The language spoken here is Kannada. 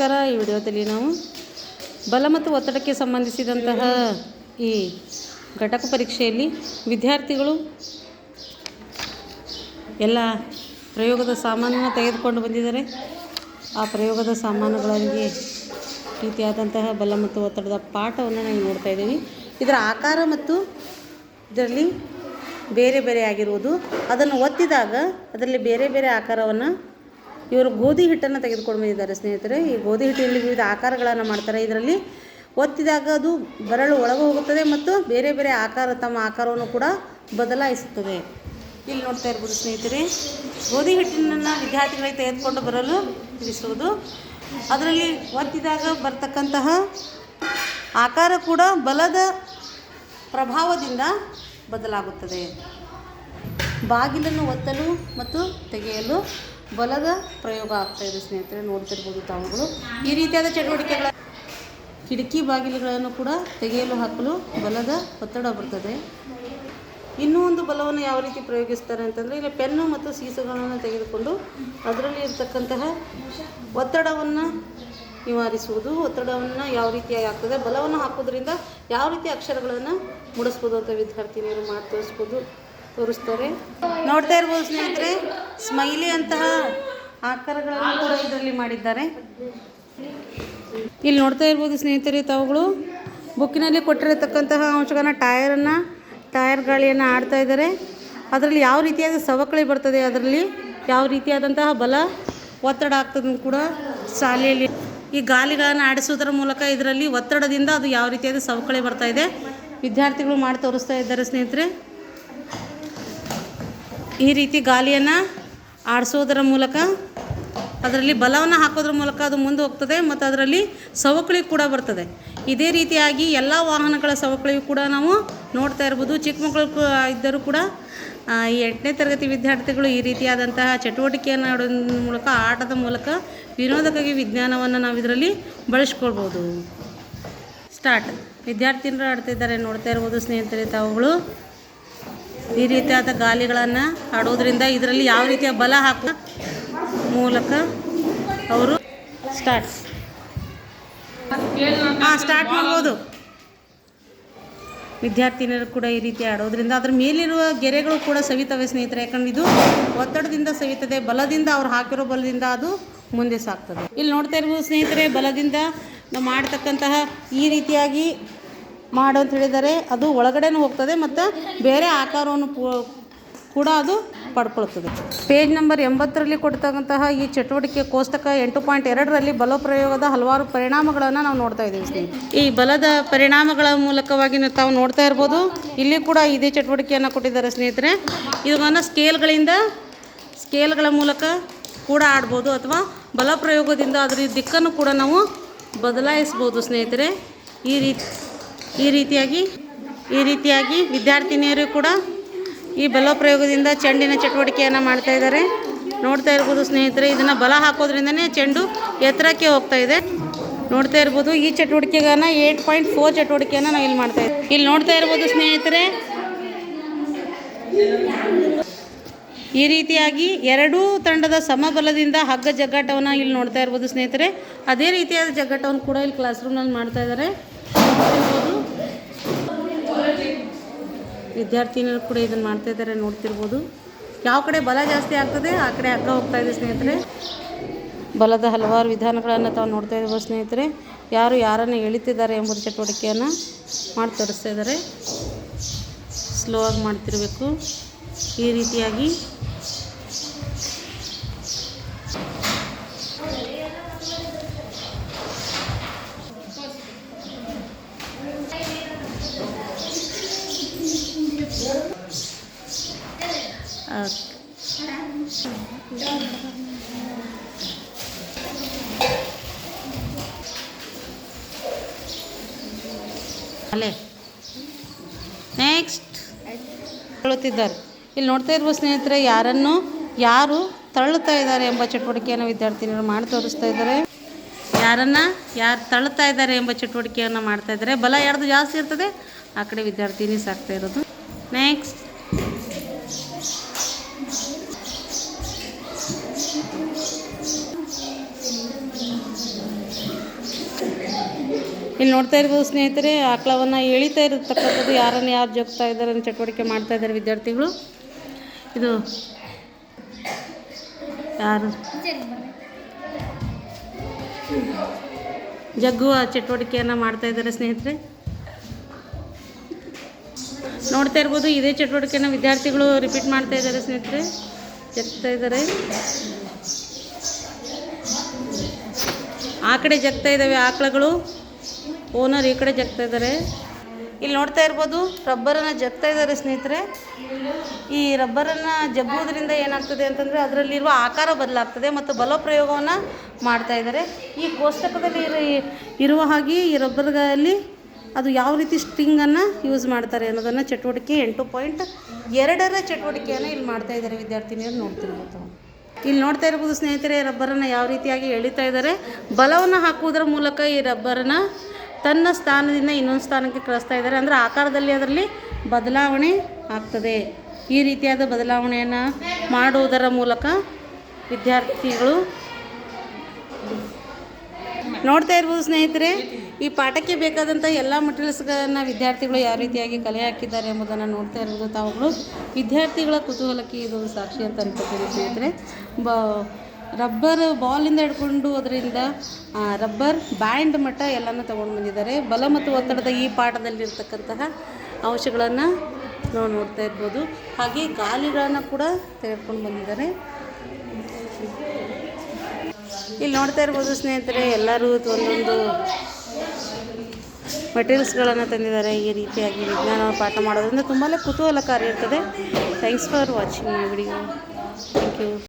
ನಮಸ್ಕಾರ. ಈ ವಿಡಿಯೋದಲ್ಲಿ ನಾವು ಬಲ ಮತ್ತು ಒತ್ತಡಕ್ಕೆ ಸಂಬಂಧಿಸಿದಂತಹ ಈ ಘಟಕ ಪರೀಕ್ಷೆಯಲ್ಲಿ ವಿದ್ಯಾರ್ಥಿಗಳು ಎಲ್ಲ ಪ್ರಯೋಗದ ಸಾಮಾನನ್ನು ತೆಗೆದುಕೊಂಡು ಬಂದಿದ್ದಾರೆ. ಆ ಪ್ರಯೋಗದ ಸಾಮಾನುಗಳಿಗೆ ರೀತಿಯಾದಂತಹ ಬಲ ಮತ್ತು ಒತ್ತಡದ ಪಾಠವನ್ನು ನಾವು ನೋಡ್ತಾ ಇದ್ದೀವಿ. ಇದರ ಆಕಾರ ಮತ್ತು ಇದರಲ್ಲಿ ಬೇರೆ ಬೇರೆ ಆಗಿರುವುದು. ಅದನ್ನು ಒತ್ತಿದಾಗ ಅದರಲ್ಲಿ ಬೇರೆ ಬೇರೆ ಆಕಾರವನ್ನು ಇವರು ಗೋಧಿ ಹಿಟ್ಟನ್ನು ತೆಗೆದುಕೊಂಡು ಬಂದಿದ್ದಾರೆ ಸ್ನೇಹಿತರೆ. ಈ ಗೋಧಿ ಹಿಟ್ಟಿನಲ್ಲಿ ವಿವಿಧ ಆಕಾರಗಳನ್ನು ಮಾಡ್ತಾರೆ. ಇದರಲ್ಲಿ ಒತ್ತಿದಾಗ ಅದು ಬರಳು ಒಳಗೆ ಹೋಗುತ್ತದೆ ಮತ್ತು ಬೇರೆ ಬೇರೆ ಆಕಾರ ತಮ್ಮ ಆಕಾರವನ್ನು ಕೂಡ ಬದಲಾಯಿಸುತ್ತದೆ. ಇಲ್ಲಿ ನೋಡ್ತಾ ಇರ್ಬೋದು ಸ್ನೇಹಿತರೆ, ಗೋಧಿ ಹಿಟ್ಟಿನನ್ನು ವಿದ್ಯಾರ್ಥಿಗಳಿಗೆ ತೆಗೆದುಕೊಂಡು ಬರಲು ತಿಳಿಸುವುದು. ಅದರಲ್ಲಿ ಒತ್ತಿದಾಗ ಬರ್ತಕ್ಕಂತಹ ಆಕಾರ ಕೂಡ ಬಲದ ಪ್ರಭಾವದಿಂದ ಬದಲಾಗುತ್ತದೆ. ಬಾಗಿಲನ್ನು ಒತ್ತಲು ಮತ್ತು ತೆಗೆಯಲು ಬಲದ ಪ್ರಯೋಗ ಆಗ್ತಾ ಇದೆ ಸ್ನೇಹಿತರೆ, ನೋಡ್ತಿರ್ಬೋದು ತಾವುಗಳು. ಈ ರೀತಿಯಾದ ಚಟುವಟಿಕೆಗಳ ಕಿಟಕಿ ಬಾಗಿಲುಗಳನ್ನು ಕೂಡ ತೆಗೆಯಲು ಹಾಕಲು ಬಲದ ಒತ್ತಡ ಬರ್ತದೆ. ಇನ್ನೂ ಒಂದು ಬಲವನ್ನು ಯಾವ ರೀತಿ ಪ್ರಯೋಗಿಸ್ತಾರೆ ಅಂತಂದರೆ, ಇಲ್ಲಿ ಪೆನ್ನು ಮತ್ತು ಸೀಸಗಳನ್ನು ತೆಗೆದುಕೊಂಡು ಅದರಲ್ಲಿ ಇರತಕ್ಕಂತಹ ಒತ್ತಡವನ್ನು ನಿವಾರಿಸುವುದು. ಒತ್ತಡವನ್ನು ಯಾವ ರೀತಿಯಾಗಿ ಆಗ್ತದೆ? ಬಲವನ್ನು ಹಾಕೋದ್ರಿಂದ ಯಾವ ರೀತಿ ಅಕ್ಷರಗಳನ್ನು ಮೂಡಿಸ್ಬೋದು ಅಂತ ವಿದ್ಯಾರ್ಥಿನಿಯರು ಮಾಡಿ ತೋರಿಸ್ಬೋದು. ತೋರಿಸ್ತಾರೆ. ನೋಡ್ತಾ ಇರ್ಬೋದು ಸ್ನೇಹಿತರೆ, ಸ್ಮೈಲಿ ಅಂತಹ ಆಕಾರಗಳನ್ನು ಕೂಡ ಇದರಲ್ಲಿ ಮಾಡಿದ್ದಾರೆ. ಇಲ್ಲಿ ನೋಡ್ತಾ ಇರ್ಬೋದು ಸ್ನೇಹಿತರೆ, ತಾವುಗಳು ಬುಕ್ಕಿನಲ್ಲಿ ಕೊಟ್ಟಿರತಕ್ಕಂತಹ ಅಂಶಗಳನ್ನ ಟಯರನ್ನು ಟಯರ್ ಗಾಳಿಯನ್ನು ಆಡ್ತಾ ಇದ್ದಾರೆ. ಅದರಲ್ಲಿ ಯಾವ ರೀತಿಯಾದ ಸವಕಳಿ ಬರ್ತದೆ, ಅದರಲ್ಲಿ ಯಾವ ರೀತಿಯಾದಂತಹ ಬಲ ಒತ್ತಡ ಆಗ್ತದೆ ಕೂಡ ಶಾಲೆಯಲ್ಲಿ ಈ ಗಾಲಿಗಳನ್ನು ಆಡಿಸುವುದರ ಮೂಲಕ ಇದರಲ್ಲಿ ಒತ್ತಡದಿಂದ ಅದು ಯಾವ ರೀತಿಯಾದ ಸವಕಳಿ ಬರ್ತಾ ಇದೆ, ವಿದ್ಯಾರ್ಥಿಗಳು ಮಾಡಿ ತೋರಿಸ್ತಾ ಇದ್ದಾರೆ ಸ್ನೇಹಿತರೆ. ಈ ರೀತಿ ಗಾಲಿಯನ್ನು ಆಡಿಸೋದರ ಮೂಲಕ, ಅದರಲ್ಲಿ ಬಲವನ್ನು ಹಾಕೋದ್ರ ಮೂಲಕ ಅದು ಮುಂದೆ ಹೋಗ್ತದೆ ಮತ್ತು ಅದರಲ್ಲಿ ಸವಕಳಿ ಕೂಡ ಬರ್ತದೆ. ಇದೇ ರೀತಿಯಾಗಿ ಎಲ್ಲ ವಾಹನಗಳ ಸವಕಳಿ ಕೂಡ ನಾವು ನೋಡ್ತಾ ಇರ್ಬೋದು. ಚಿಕ್ಕ ಮಕ್ಕಳು ಇದ್ದರೂ ಕೂಡ ಈ ಎಂಟನೇ ತರಗತಿ ವಿದ್ಯಾರ್ಥಿಗಳು ಈ ರೀತಿಯಾದಂತಹ ಚಟುವಟಿಕೆಯನ್ನು ಆಡೋದ್ರ ಮೂಲಕ, ಆಟದ ಮೂಲಕ ವಿನೋದಕ್ಕಾಗಿ ವಿಜ್ಞಾನವನ್ನು ನಾವು ಇದರಲ್ಲಿ ಬಳಸ್ಕೊಳ್ಬೋದು. ಸ್ಟಾರ್ಟ್. ವಿದ್ಯಾರ್ಥಿನರು ಆಡ್ತಿದ್ದಾರೆ ನೋಡ್ತಾ ಇರ್ಬೋದು ಸ್ನೇಹಿತರೆ ತಾವುಗಳು. ಈ ರೀತಿಯಾದ ಗಾಲಿಗಳನ್ನು ಆಡೋದ್ರಿಂದ ಇದರಲ್ಲಿ ಯಾವ ರೀತಿಯ ಬಲ ಹಾಕುವ ಮೂಲಕ ಅವರು ಸ್ಟಾರ್ಟ್ ಹಾಂ ಸ್ಟಾರ್ಟ್ ಮಾಡ್ಬೋದು. ವಿದ್ಯಾರ್ಥಿನಿಯರು ಕೂಡ ಈ ರೀತಿ ಆಡೋದ್ರಿಂದ ಅದ್ರ ಮೇಲಿರುವ ಗೆರೆಗಳು ಕೂಡ ಸವಿತವೆ ಸ್ನೇಹಿತರೆ, ಯಾಕಂದ್ರೆ ಇದು ಒತ್ತಡದಿಂದ ಸವಿತದೆ, ಬಲದಿಂದ ಅವ್ರು ಹಾಕಿರೋ ಬಲದಿಂದ ಅದು ಮುಂದೆ ಸಾಗ್ತದೆ ಇಲ್ಲಿ ನೋಡ್ತಾ ಇರ್ಬೋದು ಸ್ನೇಹಿತರೆ, ಬಲದಿಂದ ನಾವು ಮಾಡ್ತಕ್ಕಂತಹ ಈ ರೀತಿಯಾಗಿ ಮಾಡು ಅಂತ ಹೇಳಿದರೆ ಅದು ಒಳಗಡೆನೂ ಹೋಗ್ತದೆ ಮತ್ತು ಬೇರೆ ಆಕಾರವನ್ನು ಕೂಡ ಅದು ಪಡ್ಕೊಳ್ತದೆ. ಪೇಜ್ ನಂಬರ್ ಎಂಬತ್ತರಲ್ಲಿ ಕೊಡ್ತಕ್ಕಂತಹ ಈ ಚಟುವಟಿಕೆ ಕೋಷ್ಟಕ ಎಂಟು ಪಾಯಿಂಟ್ ಎರಡರಲ್ಲಿ ಬಲ ಪ್ರಯೋಗದ ಹಲವಾರು ಪರಿಣಾಮಗಳನ್ನು ನಾವು ನೋಡ್ತಾ ಇದ್ದೀವಿ ಸ್ನೇಹಿತರೆ ಈ ಬಲದ ಪರಿಣಾಮಗಳ ಮೂಲಕವಾಗಿ ತಾವು ನೋಡ್ತಾ ಇರ್ಬೋದು. ಇಲ್ಲಿ ಕೂಡ ಇದೇ ಚಟುವಟಿಕೆಯನ್ನು ಕೊಟ್ಟಿದ್ದಾರೆ ಸ್ನೇಹಿತರೆ. ಇದನ್ನು ಸ್ಕೇಲ್ಗಳಿಂದ, ಸ್ಕೇಲ್ಗಳ ಮೂಲಕ ಕೂಡ ಆಡ್ಬೋದು ಅಥವಾ ಬಲ ಪ್ರಯೋಗದಿಂದ ಅದರ ದಿಕ್ಕನ್ನು ಕೂಡ ನಾವು ಬದಲಾಯಿಸ್ಬೋದು ಸ್ನೇಹಿತರೆ. ಈ ರೀತಿ ಈ ರೀತಿಯಾಗಿ ಈ ರೀತಿಯಾಗಿ ವಿದ್ಯಾರ್ಥಿನಿಯರು ಕೂಡ ಈ ಬಲಪ್ರಯೋಗದಿಂದ ಚೆಂಡಿನ ಚಟುವಟಿಕೆಯನ್ನು ಮಾಡ್ತಾ ಇದ್ದಾರೆ. ನೋಡ್ತಾ ಇರ್ಬೋದು ಸ್ನೇಹಿತರೆ, ಇದನ್ನು ಬಲ ಹಾಕೋದ್ರಿಂದನೇ ಚೆಂಡು ಎತ್ತರಕ್ಕೆ ಹೋಗ್ತಾ ಇದೆ. ನೋಡ್ತಾ ಇರ್ಬೋದು ಈ ಚಟುವಟಿಕೆಗಳನ್ನು ಏಟ್ ಪಾಯಿಂಟ್ ಫೋರ್ ಚಟುವಟಿಕೆಯನ್ನು ನಾವು ಇಲ್ಲಿ ಮಾಡ್ತಾ ಇದ್ದೀವಿ ಇಲ್ಲಿ ನೋಡ್ತಾ ಇರ್ಬೋದು ಸ್ನೇಹಿತರೆ, ಈ ರೀತಿಯಾಗಿ ಎರಡೂ ತಂಡದ ಸಮಬಲದಿಂದ ಹಗ್ಗ ಜಗ್ಗಾಟವನ್ನು ಇಲ್ಲಿ ನೋಡ್ತಾ ಇರ್ಬೋದು ಸ್ನೇಹಿತರೆ. ಅದೇ ರೀತಿಯಾದ ಜಗ್ಗಾಟವನ್ನು ಕೂಡ ಇಲ್ಲಿ ಕ್ಲಾಸ್ ರೂಮ್ನಲ್ಲಿ ಮಾಡ್ತಾ ಇದ್ದಾರೆ. ವಿದ್ಯಾರ್ಥಿನಿಯರು ಕೂಡ ಇದನ್ನು ಮಾಡ್ತಾ ಇದ್ದಾರೆ ನೋಡ್ತಿರ್ಬೋದು. ಯಾವ ಕಡೆ ಬಲ ಜಾಸ್ತಿ ಆಗ್ತದೆ, ಆ ಕಡೆ ಹಗ್ಗ ಹೋಗ್ತಾ ಇದೆ ಸ್ನೇಹಿತರೆ. ಬಲದ ಹಲವಾರು ವಿಧಾನಗಳನ್ನು ತಾವು ನೋಡ್ತಾ ಇದ್ದೀವಿ ಸ್ನೇಹಿತರೆ. ಯಾರು ಯಾರನ್ನು ಎಳಿತಿದ್ದಾರೆ ಎಂಬುದು ಚಟುವಟಿಕೆಯನ್ನು ಮಾಡಿ ತೋರಿಸ್ತಾ ಇದ್ದಾರೆ ಸ್ಲೋ ಆಗಿ ಮಾಡ್ತಿರಬೇಕು. ಈ ರೀತಿಯಾಗಿ ಅಲ್ಲೇ. ನೆಕ್ಸ್ಟ್ ಹೇಳುತ್ತಿದ್ದಾರೆ ಇಲ್ಲಿ ನೋಡ್ತಾ ಇರುವ ಸ್ನೇಹಿತರೆ, ಯಾರನ್ನು, ಯಾರು ತಳ್ಳುತ್ತಾ ಇದ್ದಾರೆ ಎಂಬ ಚಟುವಟಿಕೆಯನ್ನು ವಿದ್ಯಾರ್ಥಿನಿಯರು ಮಾಡಿ ತೋರಿಸ್ತಾ ಇದ್ದಾರೆ. ಯಾರನ್ನ, ಯಾರು ತಳ್ಳುತ್ತಾ ಇದ್ದಾರೆ ಎಂಬ ಚಟುವಟಿಕೆಯನ್ನು ಮಾಡ್ತಾ ಇದ್ದಾರೆ. ಬಲ ಯಾರ್ದು ಜಾಸ್ತಿ ಇರ್ತದೆ, ಆ ಕಡೆ ವಿದ್ಯಾರ್ಥಿನಿ ಸಾಕ್ತಾ ಇರೋದು. ನೆಕ್ಸ್ಟ್ ಇಲ್ಲಿ ನೋಡ್ತಾ ಇರ್ಬೋದು ಸ್ನೇಹಿತರೆ, ಆಕಳವನ್ನು ಎಳಿತಾ ಇರತಕ್ಕಂಥದ್ದು ಯಾರನ್ನು ಯಾರು ಜೋಗ್ತಾ ಇದ್ದಾರೆ ಅಂತ ಚಟುವಟಿಕೆ ಮಾಡ್ತಾ ಇದ್ದಾರೆ ವಿದ್ಯಾರ್ಥಿಗಳು. ಇದು ಯಾರು? ಜಗ್ಗುವ ಚಟುವಟಿಕೆಯನ್ನು ಮಾಡ್ತಾ ಇದ್ದಾರೆ ಸ್ನೇಹಿತರೆ. ನೋಡ್ತಾ ಇರ್ಬೋದು ಇದೇ ಚಟುವಟಿಕೆನ ವಿದ್ಯಾರ್ಥಿಗಳು ರಿಪೀಟ್ ಮಾಡ್ತಾ ಇದ್ದಾರೆ ಸ್ನೇಹಿತರೆ. ಜಗ್ತಾ ಇದ್ದಾರೆ. ಆ ಕಡೆ ಜಗ್ತಾ ಇದ್ದಾವೆ ಆಕಳುಗಳು. ಓನರ್ ಈ ಕಡೆ ಜಗ್ತಾ ಇದ್ದಾರೆ. ಇಲ್ಲಿ ನೋಡ್ತಾ ಇರ್ಬೋದು, ರಬ್ಬರನ್ನು ಜಗ್ತಾ ಇದ್ದಾರೆ ಸ್ನೇಹಿತರೆ. ಈ ರಬ್ಬರನ್ನು ಜಗ್ಗುವುದರಿಂದ ಏನಾಗ್ತದೆ ಅಂತಂದರೆ ಅದರಲ್ಲಿರುವ ಆಕಾರ ಬದಲಾಗ್ತದೆ ಮತ್ತು ಬಲ ಪ್ರಯೋಗವನ್ನು ಮಾಡ್ತಾ ಇದ್ದಾರೆ. ಈ ಕೋಷ್ಟಕದಲ್ಲಿ ಇರುವ ಹಾಗೆ ಈ ರಬ್ಬರ್ಗಳಲ್ಲಿ ಅದು ಯಾವ ರೀತಿ ಸ್ಟ್ರಿಂಗನ್ನು ಯೂಸ್ ಮಾಡ್ತಾರೆ ಅನ್ನೋದನ್ನು ಚಟುವಟಿಕೆ ಎಂಟು ಪಾಯಿಂಟ್ ಎರಡರ ಚಟುವಟಿಕೆಯನ್ನು ಇಲ್ಲಿ ಮಾಡ್ತಾ ಇದ್ದಾರೆ ವಿದ್ಯಾರ್ಥಿನಿಯರು ನೋಡ್ತಿರ್ಬೋದು. ಇಲ್ಲಿ ನೋಡ್ತಾ ಇರ್ಬೋದು ಸ್ನೇಹಿತರೆ, ರಬ್ಬರನ್ನು ಯಾವ ರೀತಿಯಾಗಿ ಎಳಿತಾ ಇದ್ದಾರೆ. ಬಲವನ್ನು ಹಾಕುವುದರ ಮೂಲಕ ಈ ರಬ್ಬರನ್ನು ತನ್ನ ಸ್ಥಾನದಿಂದ ಇನ್ನೊಂದು ಸ್ಥಾನಕ್ಕೆ ಕಳಿಸ್ತಾ ಇದ್ದಾರೆ. ಅಂದರೆ ಆಕಾರದಲ್ಲಿ ಅದರಲ್ಲಿ ಬದಲಾವಣೆ ಆಗ್ತದೆ. ಈ ರೀತಿಯಾದ ಬದಲಾವಣೆಯನ್ನು ಮಾಡುವುದರ ಮೂಲಕ ವಿದ್ಯಾರ್ಥಿಗಳು ನೋಡ್ತಾ ಇರ್ಬೋದು ಸ್ನೇಹಿತರೆ, ಈ ಪಾಠಕ್ಕೆ ಬೇಕಾದಂಥ ಎಲ್ಲ ಮಟೀರಿಯಲ್ಸ್ಗಳನ್ನು ವಿದ್ಯಾರ್ಥಿಗಳು ಯಾವ ರೀತಿಯಾಗಿ ಕಲೆ ಹಾಕಿದ್ದಾರೆ ಎಂಬುದನ್ನು ನೋಡ್ತಾ ಇರ್ಬೋದು ತಾವುಗಳು. ವಿದ್ಯಾರ್ಥಿಗಳ ಕುತೂಹಲಕ್ಕೆ ಇದು ಸಾಕ್ಷಿ ಅಂತ ಅನ್ಕೋತೀನಿ ಸ್ನೇಹಿತರೆ. ಬ ರಬ್ಬರ್ ಬಾಲಿಂದ ಹಿಡ್ಕೊಂಡು ಅದರಿಂದ ರಬ್ಬರ್ ಬ್ಯಾಂಡ್ ಮಟ್ಟ ಎಲ್ಲನೂ ತೊಗೊಂಡು ಬಂದಿದ್ದಾರೆ. ಬಲ ಮತ್ತು ಒತ್ತಡದ ಈ ಪಾಠದಲ್ಲಿರ್ತಕ್ಕಂತಹ ಅಂಶಗಳನ್ನು ನಾವು ನೋಡ್ತಾ ಇರ್ಬೋದು. ಹಾಗೆ ಗಾಲಿಗಳನ್ನು ಕೂಡ ತೆಗೆದುಕೊಂಡು ಬಂದಿದ್ದಾರೆ. ಇಲ್ಲಿ ನೋಡ್ತಾ ಇರ್ಬೋದು ಸ್ನೇಹಿತರೆ, ಎಲ್ಲರೂ ಒಂದೊಂದು ಮೆಟೀರಿಯಲ್ಸ್ಗಳನ್ನು ತಂದಿದ್ದಾರೆ. ಈ ರೀತಿಯಾಗಿ ವಿಜ್ಞಾನ ಪಾಠ ಮಾಡೋದ್ರಿಂದ ತುಂಬಾ ಕುತೂಹಲಕಾರಿ ಇರ್ತದೆ. Thanks for watching my video